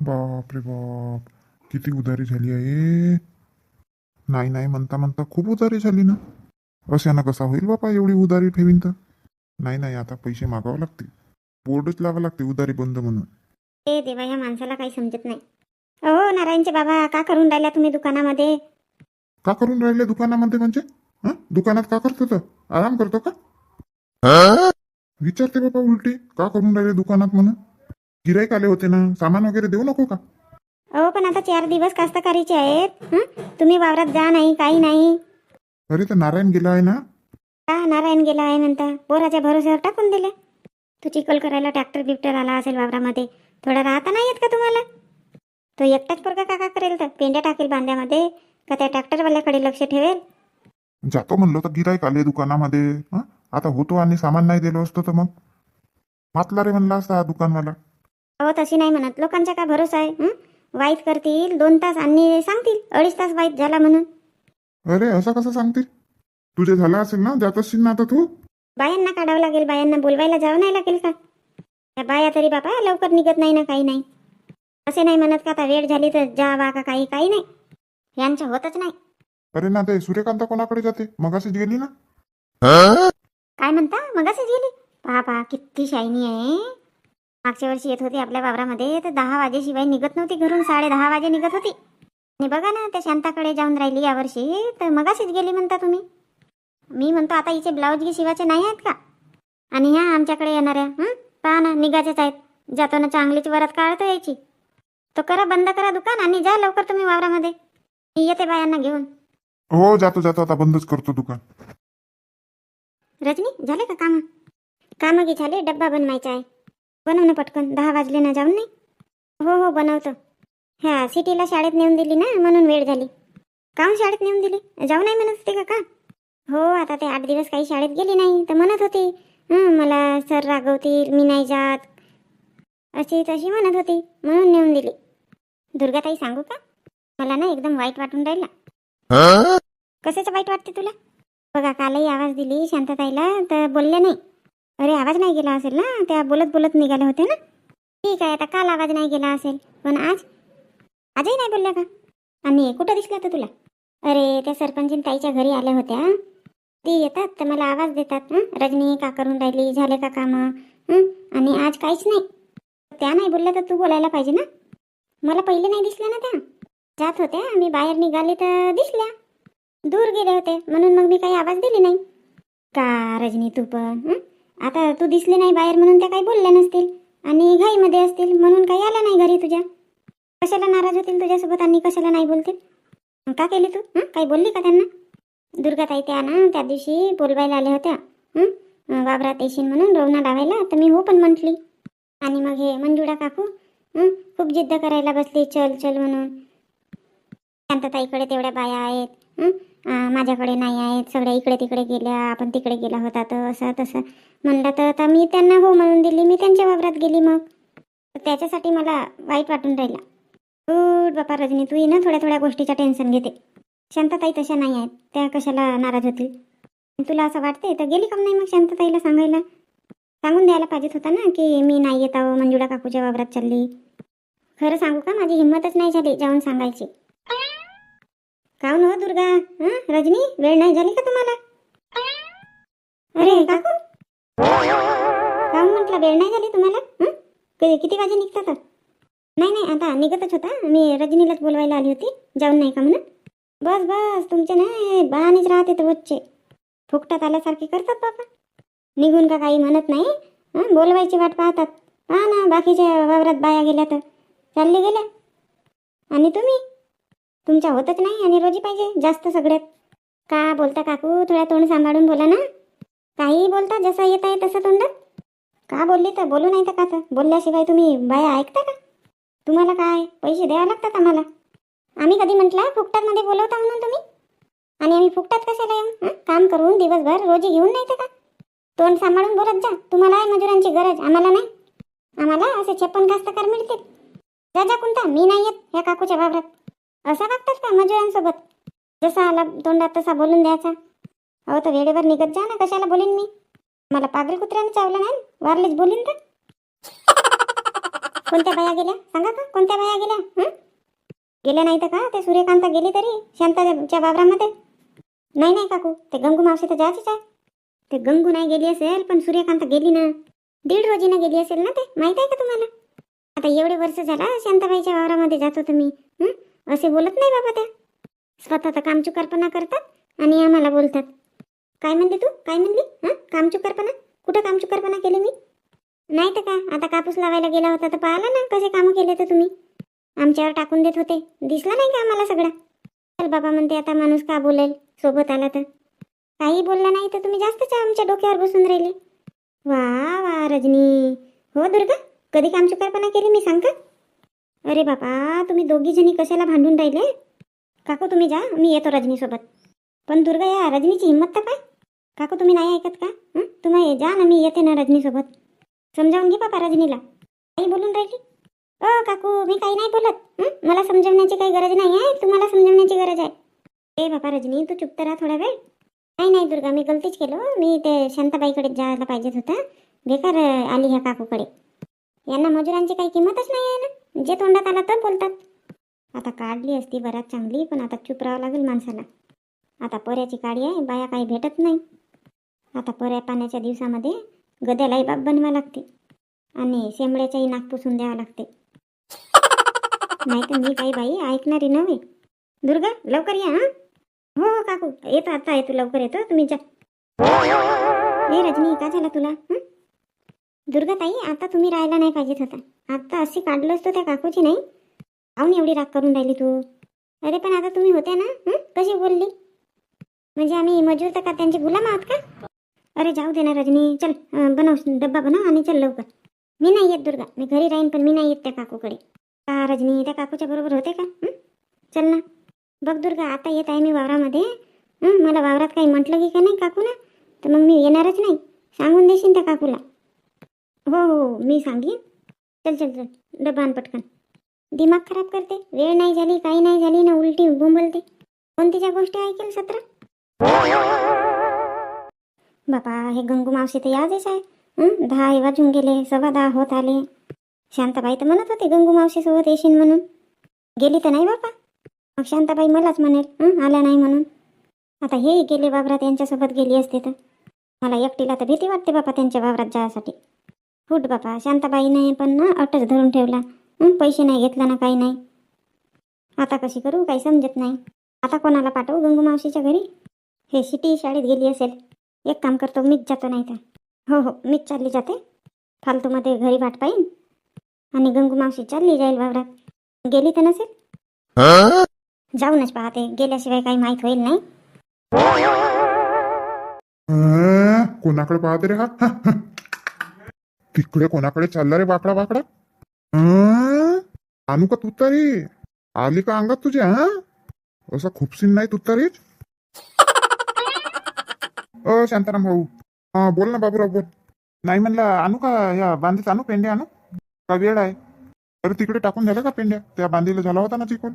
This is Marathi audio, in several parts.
बाप रे बाप. किती उधारी झाली आहे. नाही नाही म्हणता म्हणता खूप उधारी झाली ना. अशानं कसा होईल बापा एवढी उधारी ठेवीन तर? नाही नाही आता पैसे मागावं लागतील. बोर्डच लावा लागते उधारी बंद म्हणून. ए देवा या माणसाला काही समजत नाही. अहो नारायणचे बाबा का करून राहिल्या तुम्ही दुकानामध्ये? का करून राहिले दुकानामध्ये म्हणजे? हं? दुकानात का करतो तर आराम करतो का? विचारते बाबा उलटी का करून राहिले दुकानात म्हणून? गिराईक आले होते ना? सामान वगैरे देऊ नको का? अहो पण आता चार दिवस कास्तकारीचे आहेत हं? तुम्ही वावरात जा नाही काही नाही. अरे तर नारायण गेला आहे ना? का नारायण गेला आहे म्हणता. पोराच्या भरोश्यावर टाकून दिले. तू चिखल करायला ट्रॅक्टर बिक्टर आला असेल वावरामध्ये. थोडा राहता नाही येत का तुम्हाला? तो एकटाच पोरगा काका करेल तर. पेंड्या टाकेल बांध्यामध्ये का त्या ट्रॅक्टरवाल्याकडे लक्ष ठेवेल? जातो म्हणलं तर गिराईक आले दुकानामध्ये हं? आता होतो आणि सामान नाही दिलं असतं तर मग? मातला रे म्हणला असता हा दुकानवाला. अहो तशी नाही म्हणत. लोकांचा काय भरोसा आहे हं? वाईट करतील दोन तास आणि सांगतील. अडीच तास वाईट झाला म्हणून. अरे असं कसं सांगतील? तुझे झाला असेल ना जात असशील ना आता तू? बायांना काढावं लागेल बायांना बोलवायला जावं नाही लागेल का? त्या बाया तरी बाबा लवकर निघत नाही ना काही नाही. असे नाही म्हणत का आता वेळ झाली तर जा वा का काही काही नाही. यांचं होतच नाही. अरे ना ते सूर्यकांता कोणाकडे जाते? मग अशीच गेली ना? काय म्हणता? मग असेच गेली? पहा पहा किती शायनी आहे मागच्या वर्षी येत होती आपल्या वावरामध्ये तर दहा वाजेशिवाय निघत नव्हती घरून साडे दहा वाजे निघत होती. आणि बघा ना त्या शांताकडे जाऊन राहिली यावर्षी तर मग अशीच गेली म्हणता तुम्ही. मी म्हणतो आता हिचे ब्लाऊज गी शिवायचे नाही आहेत का? आणि ह्या आमच्याकडे येणाऱ्या हं? पहा ना निघायच्याच आहेत. जातो ना चांगलीच वरात काढतो यायची. तो करा बंद करा दुकान आणि जा लवकर तुम्ही वावरामध्ये. मी येते बायांना घेऊन. हो जातो जातो आता बंदच करतो दुकान. रजनी झाले का कामं? कामं की झाले डब्बा बनवायचा आहे. बनव ना पटकन. दहा वाजले ना जाऊन नाही? हो हो बनवतो. ह्या सिटीला शाळेत नेऊन दिली ना म्हणून वेळ झाली. काहून शाळेत नेऊन दिली? जाऊ नाही म्हणत होते का का? हो आता ते आठ दिवस काही शाळेत गेली नाही तर म्हणत होती. हं, मला सर रागवतील मी नाही जात. अशी तशी म्हणत होती म्हणून नेऊन दिली. दुर्गाताई सांगू का? मला ना एकदम वाईट वाटून राहिला. कशाचं वाईट वाटते तुला? बघा कालही आवाज दिली शांतताईला तर बोलले नाही. अरे आवाज नाही गेला असेल ना? त्या बोलत बोलत निघाले होते ना? ठीक आहे आता काल आवाज नाही गेला असेल. पण आज? आजही नाही बोलल्या का? आणि कुठं दिसला तर तुला? अरे त्या सरपंचीन ताईच्या घरी आल्या होत्या. ती येतात तर मला आवाज देतात. रजनी का करून राहिली? झाले का कामं? आणि आज काहीच नाही. त्या नाही बोलल्या तर तू बोलायला पाहिजे ना? मला पहिले नाही दिसल्या ना त्या. जात होत्या मी बाहेर निघाले तर दिसल्या. दूर गेले होते म्हणून मग मी काही आवाज दिली नाही. का रजनी तू पण? आता तू दिसली नाही बाहेर म्हणून त्या काही बोलल्या नसतील. आणि घाईमध्ये असतील म्हणून काही आल्या नाही घरी तुझ्या. कशाला नाराज होतील तुझ्यासोबत आणि कशाला नाही बोलतील? का केली तू? काही बोलली का त्यांना? दुर्गाताई त्या ना त्या दिवशी बोलवायला आल्या होत्या. बाबरात वावरात येशील म्हणून रोवणा लावायला तर मी हो पण म्हटली. आणि मग हे मंजुळा काकू खूप जिद्द करायला बसली चल चल म्हणून. शांतताईकडे तेवढ्या बाया आहेत. माझ्याकडे नाही आहेत सगळ्या इकडे तिकडे गेल्या आपण तिकडे गेला होता तर असं तसं म्हणलं तर आता मी त्यांना हो म्हणून दिली मी त्यांच्या वावरात गेली मग. त्याच्यासाठी मला वाईट वाटून राहिला. गुड बापा रजनी तू ना थोड्या थोड्या गोष्टीच्या टेन्शन घेते. शांतताई तशा नाही आहेत त्या कशाला नाराज होतील? तुला असं वाटते तर गेली का नाही मग शांतताईला सांगायला? सांगून द्यायला पाहिजेत होता ना की मी नाही येत आहो मंजुळा काकूच्या वावरात चालली. खरं सांगू का माझी हिंमतच नाही झाली जाऊन सांगायची. काहून हो दुर्गा? हा? रजनी वेळ नाही झाली का तुम्हाला? अरे काकू? काहून म्हटलं वेळ नाही झाली तुम्हाला? किती वाजे निघता नाही नाही आता निघतच होता. मी रजनीलाच बोलवायला आली होती. जाऊन नाही का म्हणून? बस बस तुमचे नाही बहानेच राहते तर रोजचे. फुकटात आल्यासारखे करतात बाबा. निघून का काही म्हणत नाही? बोलवायची वाट पाहतात. हा ना बाकीच्या वावरात बाया गेल्या तर. चालले गेल्या. आणि तुम्ही? तुमच्या होतच नाही आणि रोजी पाहिजे जास्त सगळ्यात. का बोलता काकू? थोड्या तोंड सांभाळून बोला ना. काही बोलता जसं येत आहे तसं तोंडात का बोलली तर बोलू नाही तर का तर? बोलल्याशिवाय तुम्ही बाया ऐकता का? तुम्हाला काय? पैसे द्यावे लागतात आम्हाला. आम्ही कधी म्हटलं फुकटातमध्ये बोलवता म्हणून तुम्ही? आणि आम्ही फुकटात कशाला येऊ? काम करून दिवसभर रोजी घेऊन नाही का? तोंड सांभाळून बोलत जा. तुम्हाला आहे मजुरांची गरज आम्हाला नाही. आम्हाला असे छप्पन कास्तकार मिळतील. जा जा कोणता मी नाही येत ह्या काकूच्या वावरात. असा वागतात का मजुरांसोबत? जसा आला तोंडात तसा बोलून द्यायचा. अहो तर वेळेवर निघत जा ना कशाला बोलीन मी? मला पागल कुत्र्याने चावलं नाही? वारलीच बोलीन तर. कोणत्या बाया गेल्या? सांगा का कोणत्या बाया गेल्या? हं? गेल्या नाही तर का? ते सूर्यकांता गेली तरी शांताच्या वावरामध्ये? नाही नाही काकू ते गंगू मावशी तर जायचीच आहे. ते गंगू नाही गेली असेल पण सूर्यकांता गेली ना. दीड रोजीनं गेली असेल ना ते? माहीत आहे का तुम्हाला? आता एवढे वर्ष झाला शांताबाईच्या वावरामध्ये जातो तुम्ही हं? असे बोलत नाही बाबा त्या. स्वतः तर कामचुकारपणा करतात आणि आम्हाला बोलतात. काय म्हणली तू? काय म्हणली? हां? कामचुकारपणा? कुठं कामचुकारपणा केली मी? नाही तर का? आता कापूस लावायला गेला होता तर पाहिला ना कसे कामं केले तर तुम्ही? आमच्यावर टाकून देत होते. दिसला नाही का आम्हाला सगळा? चल बाबा म्हणते आता माणूस का बोलेल? सोबत आला तर. काही बोलला नाही तर तुम्ही जास्तच आमच्या डोक्यावर बसून राहिले. वा वा रजनी. हो दुर्गा कधी कामचुकारपणा केली मी सांग का? अरे बापा तुम्ही दोघी जणी कशाला भांडून राहिले? काकू तुम्ही जा मी येतो रजनीसोबत. पण दुर्गा या रजनीची हिंमत तर काय? काकू तुम्ही नाही ऐकत का? हं? तुम्ही जा ना मी येते ना रजनीसोबत. समजावून घे बाबा रजनीला. काही बोलून राहिली? अ काकू मी काही नाही बोलत. हं? मला समजवण्याची काही गरज नाही आहे. तुम्हाला समजवण्याची गरज आहे. ए बापा रजनी तू चुप तर राहा थोडा वेळ. नाही नाही दुर्गा मी गलतीच केलो. मी ते शांताबाईकडे जायला पाहिजेत होता. बेकार अ, आली ह्या काकूकडे. यांना मजुरांची काही किंमतच नाही आहे ना? जे तोंडात आला तर बोलतात. आता काढली असती बराच चांगली पण आता चुप राहावं लागेल माणसाला. आता पर्याची काडी आहे बाया काही भेटत नाही. आता पर्या पाण्याच्या दिवसामध्ये गद्यालाही बाप बनवा लागते. आणि शेंबड्याच्याही नाक पुसून द्यावं लागते. नाही तर मी काही बाई ऐकणारी नव्हे. दुर्गा लवकर या हा? हो हो काकू. येतो आता येतो लवकर येतो. तुम्ही जा. हे रजनी का झाला तुला? दुर्गा ताई आता तुम्ही राहायला नाही पाहिजेत होता आता अशी काढलं असतो त्या काकूची नाही? आऊन एवढी राग करून राहिली तू? अरे पण आता तुम्ही होते ना हं? कशी बोलली? म्हणजे आम्ही मजूर तर का त्यांचे गुलाम आहात का? अरे जाऊ दे ना रजनी चल अं, बनव डब्बा बनव आणि चल लवकर. मी नाही येत दुर्गा. मी घरी राहीन पण मी नाही येत त्या काकूकडे. का रजनी त्या काकूच्या बरोबर होते का? हं? चल ना. बघ दुर्गा आता येत आहे मी वावरामध्ये. हं, मला वावरात काही म्हटलं की का नाही काकू ना तर मग मी येणारच नाही. सांगून देशील त्या काकूला. हो हो हो, मी सांगेन. चल चल चल. डब्बा आण पटकन. दिमाग खराब करते. वेळ नाही झाली काही नाही झाली ना उलटी बोंबलते. कोणतीच्या गोष्टी ऐकेल सत्र? बापा हे गंगू मावशी तर याजच आहे. दहा दहा वाजून गेले सव्वा दहा होत आले. शांताबाई तर म्हणत होते गंगू मावशी सोबत येशील म्हणून. गेली तर नाही बापा. मग शांताबाई मलाच म्हणेल आल्या नाही म्हणून. आता हे गेले वावरात यांच्यासोबत गेली असते तर. मला एकटीला तर भीती वाटते बापा त्यांच्या वावरात जायसाठी. फुट बापा शांताबाईने पण ना अटच धरून ठेवला. पैसे नाही घेतला ना काही नाही. आता कशी करू काही समजत नाही. आता कोणाला पाठवू गंगू मावशीच्या घरी? हे सिटी शाळेत गेली असेल. एक काम करतो मीच जातो नाही तर. हो हो मीच चालली जाते. फालतूमध्ये घरी वाट पाहीन. आणि गंगू मावशी चालली जाईल वावरात. गेली तर नसेल? जाऊनच पाहते. गेल्याशिवाय काही माहीत होईल नाही. कोणाकडे पाहते रे हा? तिकडे कोणाकडे चालला रे वाकडा वाकडा? आणू का तुतारी आली का अंगात तुझ्या हा? असा खुपसीन नाही तुतारीच अ शांताराम भाऊ. हा बोल ना बाबूराव बोल. नाही म्हणलं आणू का या बांधीत आणू पेंड्या आणू? का वेळ आहे? अरे तिकडे टाकून झालं का पेंड्या? त्या बांधीला झाला होता ना चिकोल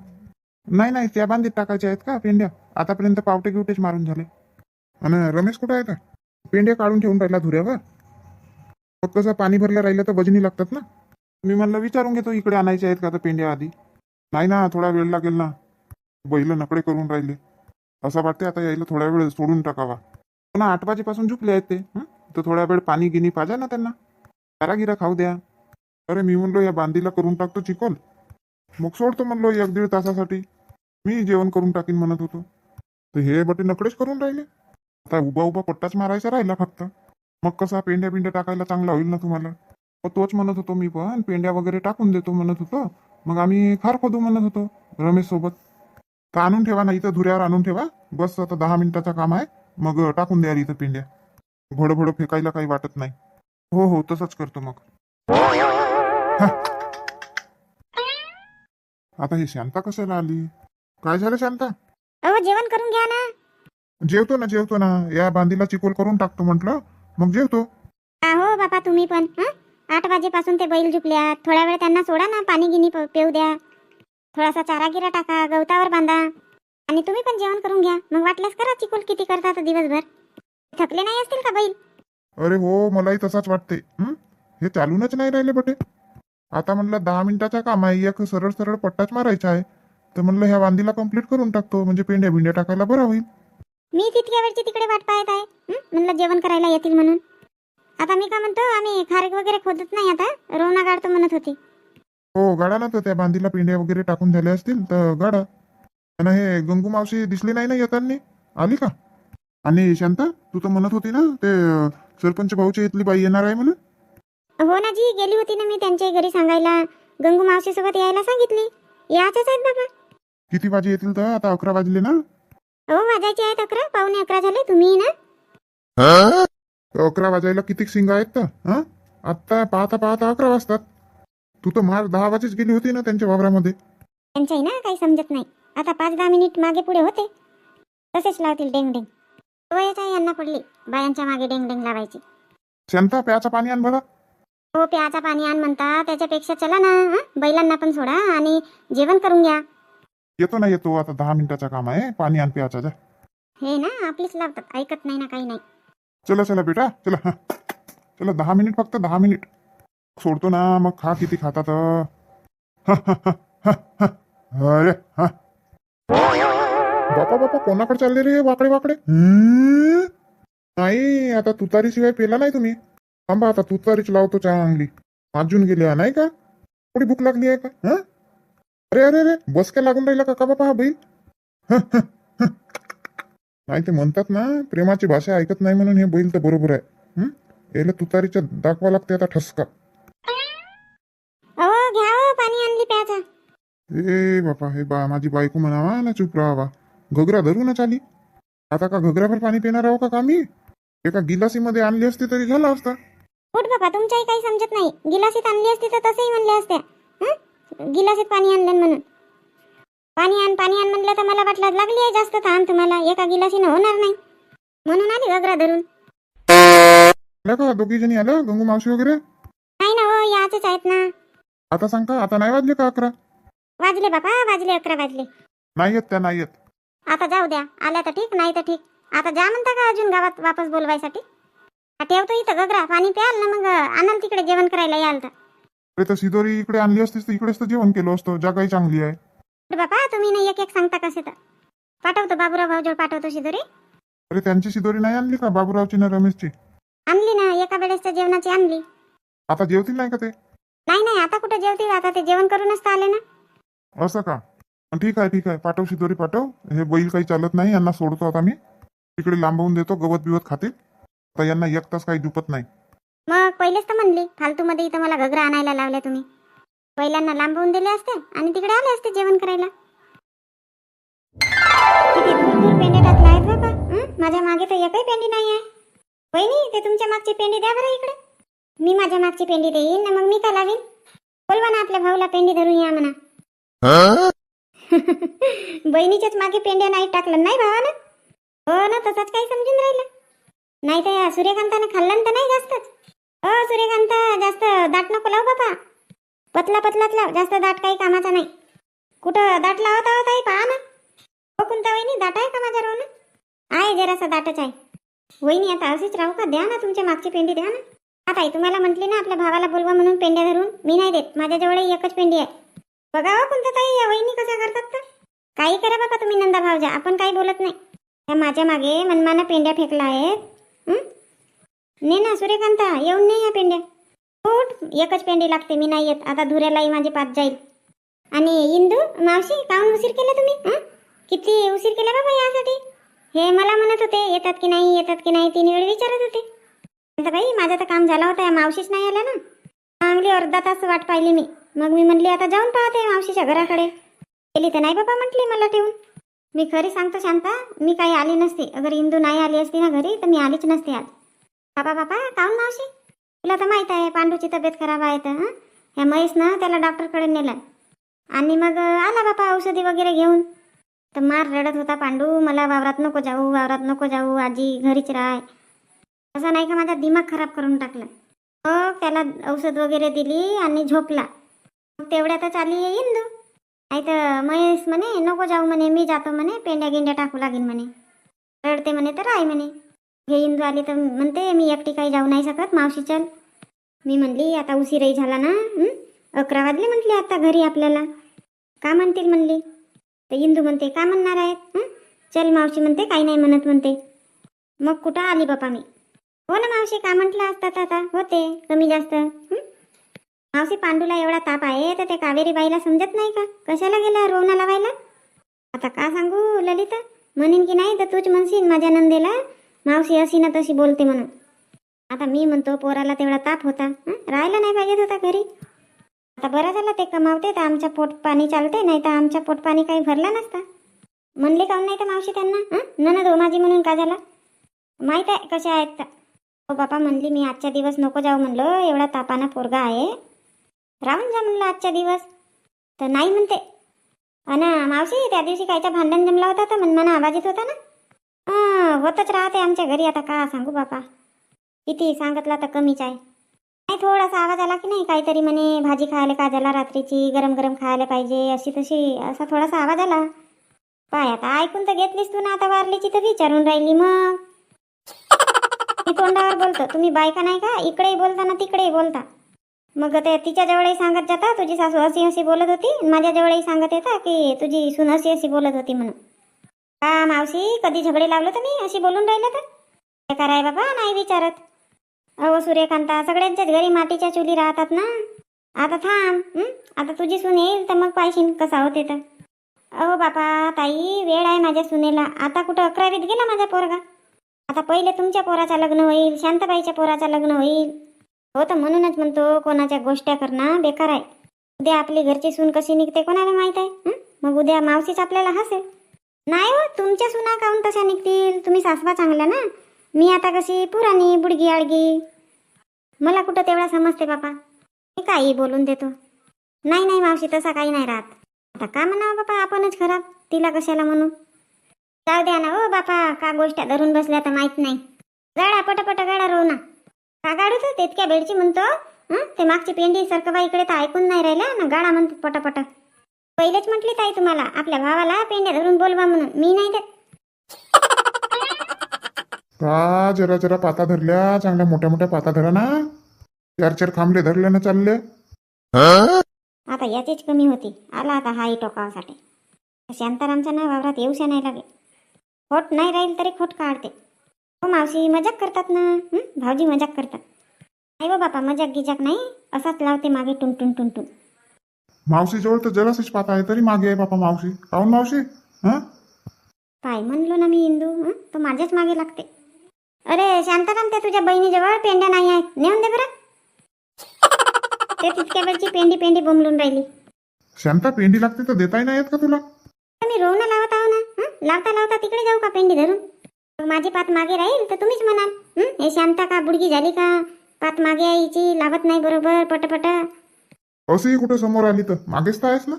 नाही नाही त्या बांधीत टाकायच्या आहेत का पेंड्या? आतापर्यंत पावटे गिवटेच मारून झाले. आणि रमेश कुठं आहे का पेंड्या काढून ठेवून राहिला धुऱ्यावर? मग कसं पाणी भरलं राहिलं तर वजनी लागतात ना. मी म्हणलं विचारून घेतो इकडे आणायचे आहेत का तर पेंड्या आधी? नाही ना थोडा वेळ लागेल ना. बैल नकडे करून राहिले. असं वाटते आता यायला थोडा वेळ सोडून टाकावा. पुन्हा आठ वाजेपासून झुपले आहेत ते तर थोडा वेळ पाणी गिनी पाजा ना त्यांना. कारागिरा खाऊ द्या. अरे मी म्हणलो या बांधीला करून टाकतो चिकोल मग सोडतो म्हणलो एक दीड तासासाठी. मी जेवण करून टाकीन म्हणत होतो. तर हे बटे नकडेच करून राहिले. आता उभा उभा पट्टाच मारायचा राहिला फक्त. मग कसा पेंड्या पिंड्या टाकायला चांगला होईल ना तुम्हाला? मग तोच म्हणत होतो मी पण पेंड्या वगैरे टाकून देतो म्हणत होतो. मग आम्ही खार खोदू म्हणत होतो रमेश सोबत. तर आणून ठेवा ना इथं धुऱ्यावर आणून ठेवा. बस आता दहा मिनिटाचं काम आहे. मग टाकून द्या इथं पेंड्या. भोडं भोडं फेकायला काही वाटत नाही. हो हो तसंच करतो मग. आता ही शांता कशाला आली? काय झालं शांता? अहो जेवण करून घ्या ना. जेवतो ना जेवतो ना. या बांधीला चिकोल करून टाकतो म्हटलं. मग जेवतो. हो बापा तुम्ही पण हं? आठ वाजेपासून ते बैल झुकल्या थोड्या वेळ त्यांना सोडा ना पाणी गिनी पिऊ द्या. थोडासा चारा गिरा टाका गवतावर बांधा. आणि तुम्ही पण जेवण करून घ्या. मग वाटल्यास करा चिकोल किती करता तर दिवसभर. थकले नाही असतील का बैल? अरे हो मलाही तसाच वाटते. हं? हे चालूनच नाही राहिले बटे. आता म्हणलं दहा मिनिटाचं काम आहे एक सरळ सरळ पट्टाच मारायचा आहे. तर म्हणलं ह्या वांदीला कंप्लीट करून टाकतो. म्हणजे पेंड्या बिंड्या टाकायला बरं होईल. मी तितक्या वेळची तिकडे वाट पाहत आहे? म्हणलं जेवण करायला येतील म्हणून. आता मी का म्हणतो आम्ही खारक वगैरे खोदत नाही आता. रोवणा गाडतो म्हणत होती. हो गाडा ना तर त्या बांधीला पेंड्या वगैरे टाकून झाल्या असतील तर गाडा आणि हे गंगू मावशी दिसली नाही ना येताना? आली का? आणि शांता तू तर म्हणत होती ना ते सरपंच भाऊच्या इथली बाई येणार आहे म्हणून? हो ना जी गेली होती ना मी त्यांच्या घरी सांगायला. गंगू मावशी सोबत यायला सांगितली. याच्याच आहेत बाबा. किती वाजे येतील तर? आता अकरा वाजले ना? हो वाजायचे आहेत अकरा. पावणे अकरा झाले. तुम्ही ना? अकरा वाजायला किती शिंगा आहेत तर? हा? आत्ता पाहता पाहता अकरा वाजतात. तू तर मार दहा वाजेच गेली होती ना त्यांच्या वावरामध्ये. त्यांच्याही ना काही समजत नाही. आता पाच दहा मिनिट मागे पुढे होते. तसेच लावतील डेंग डेंग. वयच आहे यांना पडली. बायांच्या मागे डेंग डेंग लावायची. शांता प्याचं पाणी आण बरं. हो प्याचा पाणी आण म्हणता. त्याच्यापेक्षा चला ना हं? बैलांना पण सोडा आणि जेवण करून घ्या. येतो ना येतो. आता दहा मिनिटाचं काम आहे. पाणी आण प्याचा जा. हे ना आपलीच लावतात. ऐकत नाही ना काही नाही. चला चला बेटा चला. हा चला दहा मिनिट फक्त दहा मिनिट. सोडतो ना मग खा किती खातात. अरे हा. बापा बापा कोणाकडे चालले रे वाकडे वाकडे? नाही आता तुतारी शिवाय पेला नाही तुम्ही. थांबा आता तुतारीच लावतो चहा अंगली. वाजून गेल्या नाही का? थोडी भूक लागली आहे का? हा? अरे अरे अरे बस काय लागून राहिला का का बापा हा बैल? नाही ते म्हणतात ना प्रेमाची भाषा ऐकत नाही म्हणून हे बैल तर बरोबर आहे. हं? याला तुतारीच्या दाखवा लागते आता ठसका. अहो घ्या हो पाणी आणली प्याचा ए बापा हे बा माझी बायको म्हणावा ना चुप राहावा. घगरा धरू ना चाली आता का घगराभर पाणी पिणार आहो का का मी एका गिलासीमध्ये आणली असती तरी झाला असता. उठ बाबा तुमच्याही काही समजत नाही. गिलासीत आणली असती तर तसंही म्हणले असत्या. हं? गिलासीत पाणी आणलं म्हणून. पाणी आण पाणी आण म्हणलं तर मला वाटलं लागली आहे जास्त तहान तुम्हाला एका गिलासीनं होणार नाही. म्हणून आली गगरा धरून. आल्या का? दोघी जणी आल्या गंगू मावशी वगैरे? नाही ना हो याचेच आहेत ना. आता सांग का? आता नाही वाजले का अकरा? वाजले बाबा वाजले अकरा वाजले. नाही येत त्या नाही येत. आता जाऊ द्या. आल्या तर ठीक नाही तर ठीक. आता जा म्हणता का अजून गावात वापस बोलवायसाठी? हा, ठेवतो इथं गगरा पाणी प्याल ना मग आणाल तिकडे जेवण करायला याल तर. अरे तर सिदोरी इकडे आणली असतीस तर इकडेच तर जेवण केलं असतं. जागाही चांगली आहे. बाबा तुम्ही ना एक एक सांगता कसे तर? पाठवतो बाबूराव भाऊजवळ पाठवतो शिदोरी. अरे त्यांची सिदोरी नाही आणली का बाबूरावची ना रमेशची? आणली ना एका वेळेसच्या जेवणाची आणली. आता जेवतील नाही का ते? नाही नाही आता कुठं जेवतील? आता ते जेवण करूनच तर आले ना. असं का? ठीक आहे ठीक आहे. पाठव शिदोरी पाठव. हे बैल काही चालत नाही यांना सोडतो आता मी. तिकडे लांबवून देतो गवत बिवत खातील. तर यांना एक तास काही दुपत नाही. मग पहिलेच तर म्हणली फालतूमध्ये इथं मला घगरा आणायला लावल्या तुम्ही. बैलांना लांबवून दिले असते आणि तिकडे आले असते जेवण करायला. किती दूर दूर पेंडे टाकले आहेत बाबा माझ्या मागे तर एकही पेंडी नाही आहे. वहिनी ते तुमच्या मागची पेंडी द्या बरं इकडे. मी माझ्या मागची पेंडी देईन ना मग मी का लावीन? बोलवा ना आपल्या भाऊला पेंडी धरून या म्हणा. बहिणीच्याच मागे पेंड्या नाही टाकलं नाही भावानं हो ना तसंच काही समजून राहिलं. नाही तर या सूर्यकांतानं खाल्लं तर नाही जास्तच. अ सूर्यकांता जास्त दाट नको लाव बाबा पतला पतलाच लाव जास्त दाट काही कामाचा नाही. कुठं दाट लावत आहोत आई हो पहा ना. हो कोणता वहिनी दाट आहे का माझ्या रोवनं आहे जरासा दाटच आहे. वहिनी आता अशीच राहू का? द्या ना तुमच्या मागची पेंडी द्या ना. आता तुम्हाला म्हटली ना आपल्या भावाला बोलवा म्हणून पेंड्या धरून. मी नाही देत. माझ्याजवळ एकच पेंडी आहे. बघा हो कोणता ताई या वहिनी कशा करतात तर काही करा बाबा तुम्ही नंदा भावजा आपण काही बोलत नाही. त्या माझ्या मागे मनमाना पेंड्या फेकला आहेत. ने ना सूर्यकांता येऊन नाही या पेंड्या. उठ एकच पेंडी लागते मी नाही येत. आता धुऱ्यालाही माझे पाच जाईल. आणि इंदू मावशी काहून उशीर केला तुम्ही? हां? किती उशीर केला बाबा यासाठी? हे मला म्हणत होते येतात की नाही येतात की नाही तीन वेळ विचारत होते. आता बाई माझं तर काम झालं होतं या मावशीच नाही आलं ना. चांगली अर्धा तास वाट पाहिली मी. मग मी म्हणली आता जाऊन पाहते मावशीच्या घराकडे. गेली तर नाही बाबा म्हटली मला ठेवून. मी खरी सांगतो शांता मी काही आली नसते. अगर इंदू नाही आली असती ना घरी तर मी आलीच नसते आज. बाबा बाबा काऊन मावशी. तुला तर माहीत आहे पांडूची तब्येत खराब आहे तर ह्या महेशनं त्याला डॉक्टरकडे नेलं. आणि मग आला बापा औषधी वगैरे घेऊन. तर मार रडत होता पांडू मला वावरात नको जाऊ वावरात नको जाऊ आजी घरीच राह असं नाही का माझा दिमाग खराब करून टाकलं. मग त्याला औषध वगैरे दिली आणि झोपला. मग तेवढ्यातच आली इंदू नाही तर महेश म्हणे नको जाऊ म्हणे मी जातो म्हणे पेंड्या गिंड्या टाकू लागेन म्हणे. रडते म्हणे तर आहे म्हणे. हे इंदू आली तर म्हणते मी एकटी काही जाऊ नाही शकत मावशी चल. मी म्हणली आता उशीरही झाला ना अकरा वाजले म्हटले आता घरी आपल्याला. का म्हणतील? म्हणली. तर इंदू म्हणते का म्हणणार आहेत? चल मावशी म्हणते काही नाही म्हणत म्हणते. मग कुठं आली बापा मी? हो ना मावशी का म्हटलं असतात आता? होते कमी जास्त. मावशी पांडूला एवढा ताप आहे तर ते कावेरी बाईला समजत नाही का? कशाला गेला रोवणा लावायला? आता का सांगू ललिता? म्हणेन की नाही तर तूच म्हणशील माझ्या नंदेला? मावशी अशी ना तशी बोलते म्हणून. आता मी म्हणतो पोराला तेवढा ताप होता. राहायला नाही पाहिजेत होता घरी. आता बरं झालं ते कमावते तर आमच्या पोट पाणी चालते नाही तर आमच्या पोट पाणी काही भरला नसता. म्हणले काऊन नाही तर मावशी त्यांना? हं? ननद हो माझी म्हणून का झाला? माहीत आहे कशा आहेत तर. हो बापा म्हणली मी आजच्या दिवस नको जाऊ म्हणलं एवढा तापाना पोरगा आहे. राहून जा म्हणलं आजच्या दिवस. तर नाही म्हणते. अन मावशी त्या दिवशी कायचा भांडण जमला होता तर मन मना आवाज येत होता ना. होतच राहते आमच्या घरी आता का सांगू बापा. किती सांगितला तर कमीच आहे. नाही थोडासा आवाज आला की नाही काहीतरी म्हणे भाजी खायला का झाला रात्रीची गरम गरम खायला पाहिजे अशी तशी असा थोडासा आवाज आला. पाय आता ऐकून तर घेतलीस तू ना आता वारलीची तर विचारून राहिली मग. मी तोंडावर बोलतो तुम्ही बायका नाही का? इकडेही बोलता ना तिकडेही बोलता. मग ते तिच्या जवळही सांगत जाता तुझी सासू अशी अशी बोलत होती माझ्याजवळही माझ्या जवळही सांगत येता की तुझी सून अशी अशी बोलत होती म्हणून. का मावशी कधी झगडे लावलं तर मी अशी बोलून राहिलं तर? काय कराय बाबा नाही विचारत. अहो सूर्यकांता सगळ्यांच्याच घरी मातीच्या चुली राहतात ना? आता थांब आता तुझी सून येईल तर मग पाहिशीन कसा होते तर. अहो बापा ताई वेळ आहे माझ्या सुनेला. आता कुठं अकरावीत गेला माझा पोरगा? आता पहिले तुमच्या पोराचं लग्न होईल शांताबाईच्या पोराचं लग्न होईल. हो तर म्हणूनच म्हणतो कोणाच्या गोष्ट्या करणं बेकार आहे. उद्या आपली घरची सून कशी निघते कोणाला माहीत आहे? मग उद्या मावशीच आपल्याला हसेल. नाही हो तुमच्या सुना काहून तशा निघतील? तुम्ही सासवा चांगला ना? मी आता कशी पुराणी बुडगी आळगी? मला कुठं तेवढा समजते बापा. मी काही बोलून देतो. नाही नाही मावशी तसा काही नाही राहत. आता का म्हणावं बापा आपणच खराब तिला कशाला म्हणू? जाऊ द्या ना हो बापा का गोष्ट धरून बसल्या तर माहीत नाही. गाडा पटपट गाडा रो ना. का गाडू तू तितक्या बेडची म्हणतो ते मागची पेंडी सरकबाईकडे तर ऐकून नाही राहिला ना? गाडा म्हणतो पटापट. पहिलेच म्हटली ताई तुम्हाला आपल्या भावाला पेंड्या धरून बोलवा म्हणून. मी नाही देत. का जरा जरा पाता धरल्या? चांगल्या मोठ्या मोठ्या पाता धरा ना. चार चार खांबले धरले ना चालले. आता याचीच कमी होती. आला आता हाही टोकावासाठी. शांतारामच्या ना वावरात येऊशा नाही लागे खोट नाही राहील तरी खोट काढते. हो मावशी मजाक करतात ना? हं? भाऊजी मजाक करतात. नाही हो बापा मजाक गिजाक नाही? असाच लावते मागे टुन टुन टुन मावशी जवळ तर जराशीच पाता आहे तरी मागे आहे बापा मावशी. काऊन मावशी हा? काय म्हणलो ना मी इंदू हं? तो माझ्याच मागे लागते. अरे शांताराम त्या तुझ्या बहिणीजवळ पेंड्या नाही आहेत. नेऊन दे बरं. ते तितक्या वेळची पेंडी पेंडी बोंबलून राहिली. शांता पेंडी लागते तर देताही नाही येत का तुला? मी रोवणं लावत आहो ना हं? लावता लावता तिकडे जाऊ का पेंडी धरून? मग माझी पात मागे राहील तर तुम्हीच म्हणाल हं? हे शांता का बुडगी झाली का? पात मागे यायची लावत नाही बरोबर पटपट. असेही कुठं समोर आली तर? मागेच तर आहेस ना.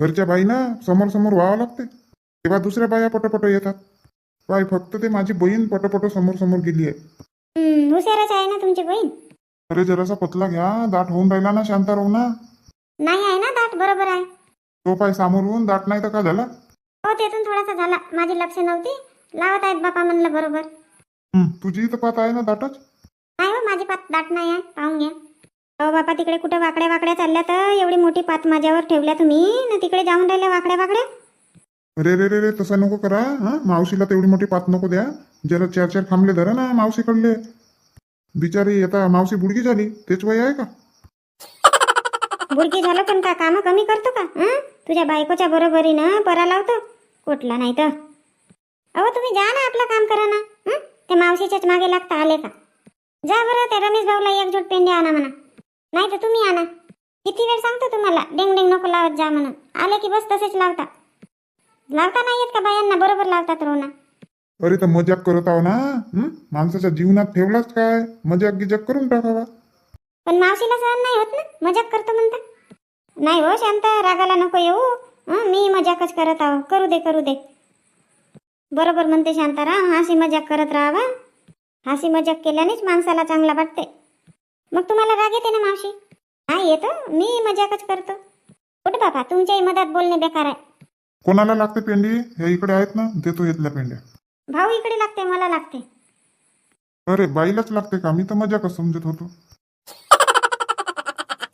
घरच्या बाईनं समोर समोर व्हावं लागते तेव्हा दुसऱ्या बाया पटपट येतात. बाई फक्त ते माझी बहीण पटपट समोर समोर गेली आहे. हुशारच आहे ना तुमची बहीण? अरे जरासा पतला घ्या. दाट होऊन राहिला ना शांता राहू ना. नाही आहे ना दाट बरोबर आहे. तो पाय समोर होऊन दाट नाही तर का झाला? हो तेथून थोडासा झाला. माझी लक्ष नव्हती. लावत आहेत बापा म्हणलं बरोबर. हं, तुझी तर पात आहे ना दाटच? नाही हो माझी पात दाट नाही आहे. पाहून घ्या. हो बापा तिकडे कुठं वाकड्या वाकड्या चालल्या तर? एवढी मोठी पात माझ्यावर ठेवल्या तुम्ही. ना तिकडे जाऊन राहिल्या वाकड्या वाकड्या? अरे रे रे रे तसं नको करा हा? मावशीला तेवढी मोठी पात नको द्या. जरा चार चार खांबले धरा ना मावशीकडले बिचारी आता मावशी बुडगी झाली. तेच वय आहे का? बुडकी झालं पण का? कामं कमी करतो का? हं? तुझ्या बायकोच्या बरोबरीनं परा लावतो. कुठला नाही तर. अहो तुम्ही जा ना आपलं काम करा ना हं? ते मावशीच्याच मागे लागता आले का? जा बरं त्या रमेश भाऊला एक जोड पेंडे आणा म्हणा. नाही तर तुम्ही आणा. किती वेळ सांगतो तुम्हाला? डेंग डेंग नको लावत जा म्हणून. आले की बस तसेच लावता. लावता नाही येत का बायांना? बरोबर लावतात रोना. अरे तर मजाक करत आहो ना हं? माणसाच्या जीवनात ठेवलाच काय? मजाक गिजाक करून टाकावा. पण मावशीला सहन नाही होत ना? मजाक करतो म्हणता. नाही हो शांत रागाला नको येऊ. हं, मी मजाकच करत आहो. करू दे करू दे. बरोबर म्हणते शांताराम हासी मजाक करत राहावा. हासी मजाक केल्यानेच माणसाला चांगला वाटते मग तुम्हाला राग येते ना मावशी? नाही येतो. मी मजाकच करतो. कुठं बाबा? तुमच्याही मधात बोलणे बेकार आहे. कोणाला लागते पेंडी? हे इकडे आहेत ना देतो येतल्या पेंड्या. भाऊ इकडे लागते मला लागते. अरे बाईलाच लागते का? मी तर मजाकच समजत होतो.